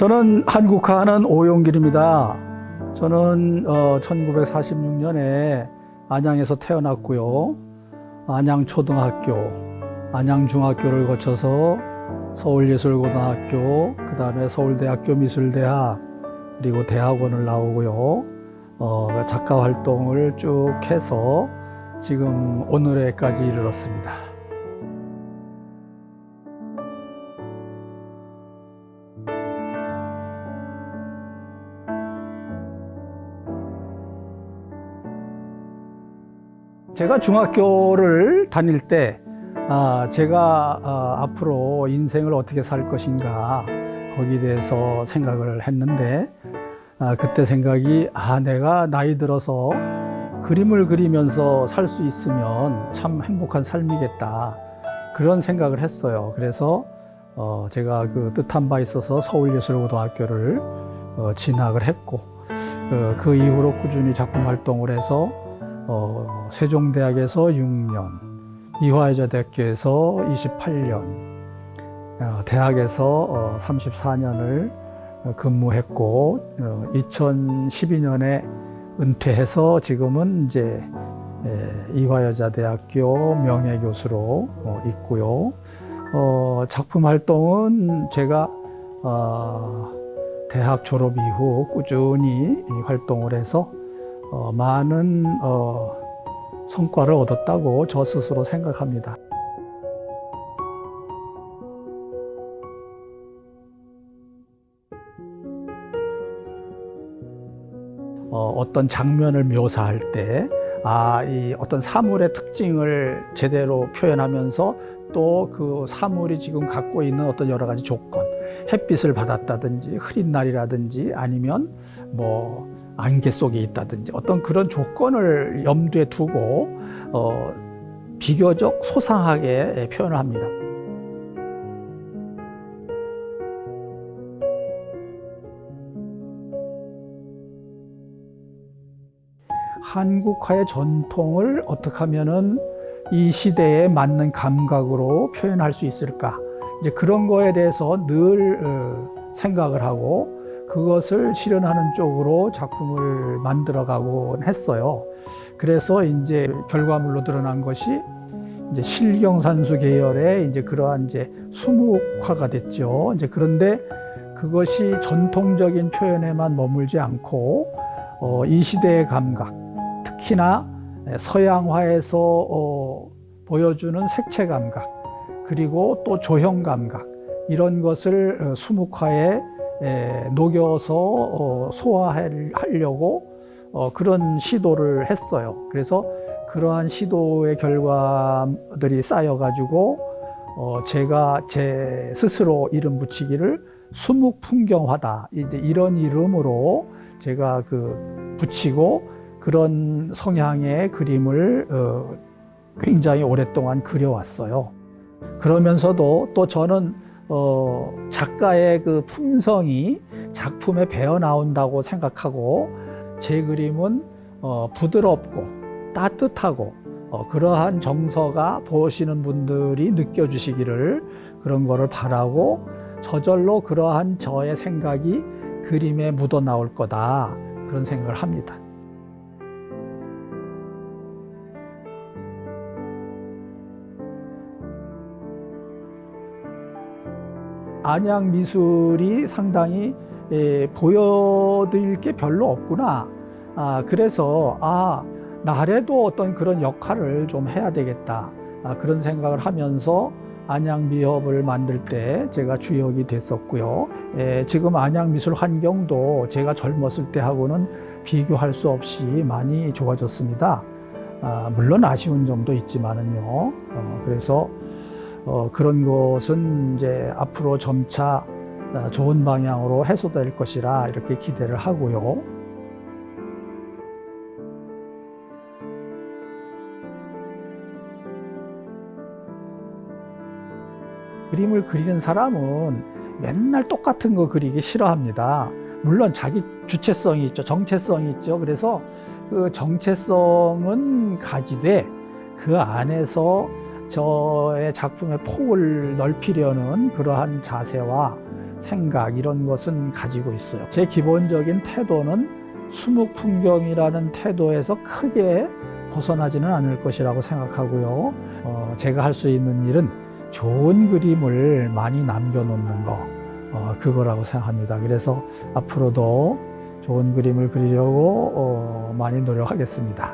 저는 한국화하는 오용길입니다. 저는 어, 1946년에 안양에서 태어났고요. 안양 초등학교, 안양 중학교를 거쳐서 서울예술고등학교, 그 다음에 서울대학교 미술대학, 그리고 대학원을 나오고요. 어, 작가 활동을 쭉 해서 지금 오늘에까지 이르렀습니다. 제가 중학교를 다닐 때, 아, 제가 아, 앞으로 인생을 어떻게 살 것인가, 거기에 대해서 생각을 했는데, 아, 그때 생각이, 아, 내가 나이 들어서 그림을 그리면서 살 수 있으면 참 행복한 삶이겠다. 그런 생각을 했어요. 그래서 어, 제가 그 뜻한 바 있어서 서울예술고등학교를 어, 진학을 했고, 어, 그 이후로 꾸준히 작품 활동을 해서 어, 세종대학에서 6년, 이화여자대학교에서 28년, 어, 대학에서 어, 34년을 근무했고, 어, 2012년에 은퇴해서 지금은 이제 에, 이화여자대학교 명예교수로 어, 있고요. 어, 작품 활동은 제가 어, 대학 졸업 이후 꾸준히 이 활동을 해서 어, 많은 어, 성과를 얻었다고 저 스스로 생각합니다. 어, 어떤 장면을 묘사할 때, 아, 이 어떤 사물의 특징을 제대로 표현하면서 또 그 사물이 지금 갖고 있는 어떤 여러 가지 조건, 햇빛을 받았다든지, 흐린 날이라든지, 아니면 뭐, 안개 속에 있다든지, 어떤 그런 조건을 염두에 두고, 어, 비교적 소상하게 표현을 합니다. 한국화의 전통을 어떻게 하면은 이 시대에 맞는 감각으로 표현할 수 있을까? 이제 그런 거에 대해서 늘 어, 생각을 하고 그것을 실현하는 쪽으로 작품을 만들어 가곤 했어요. 그래서 이제 결과물로 드러난 것이 이제 실경산수 계열의 이제 그러한 이제 수묵화가 됐죠. 이제 그런데 그것이 전통적인 표현에만 머물지 않고 어, 이 시대의 감각, 특히나 서양화에서 어, 보여주는 색채 감각 그리고 또 조형 감각 이런 것을 어, 수묵화에 에, 녹여서 어, 소화하려고 어, 그런 시도를 했어요. 그래서 그러한 시도의 결과들이 쌓여가지고 어, 제가 제 스스로 이름 붙이기를 수묵 풍경화다 이제 이런 이름으로 제가 그 붙이고 그런 성향의 그림을 어, 굉장히 오랫동안 그려왔어요. 그러면서도 또 저는 어, 작가의 그 품성이 작품에 배어 나온다고 생각하고 제 그림은 어, 부드럽고 따뜻하고 어, 그러한 정서가 보시는 분들이 느껴주시기를 그런 거를 바라고 저절로 그러한 저의 생각이 그림에 묻어 나올 거다 그런 생각을 합니다. 안양 미술이 상당히 에, 보여드릴 게 별로 없구나. 아, 그래서 아 나래도 어떤 그런 역할을 좀 해야 되겠다. 아, 그런 생각을 하면서 안양 미협을 만들 때 제가 주역이 됐었고요. 에, 지금 안양 미술 환경도 제가 젊었을 때하고는 비교할 수 없이 많이 좋아졌습니다. 아, 물론 아쉬운 점도 있지만은요. 어, 그래서 어, 그런 것은 이제 앞으로 점차 어, 좋은 방향으로 해소될 것이라 이렇게 기대를 하고요. 그림을 그리는 사람은 맨날 똑같은 거 그리기 싫어합니다. 물론 자기 주체성이 있죠. 정체성이 있죠. 그래서 그 정체성은 가지되 그 안에서 저의 작품의 폭을 넓히려는 그러한 자세와 생각 이런 것은 가지고 있어요. 제 기본적인 태도는 수묵 풍경이라는 태도에서 크게 벗어나지는 않을 것이라고 생각하고요. 어, 제가 할 수 있는 일은 좋은 그림을 많이 남겨놓는 거, 어, 그거라고 생각합니다. 그래서 앞으로도 좋은 그림을 그리려고 어, 많이 노력하겠습니다.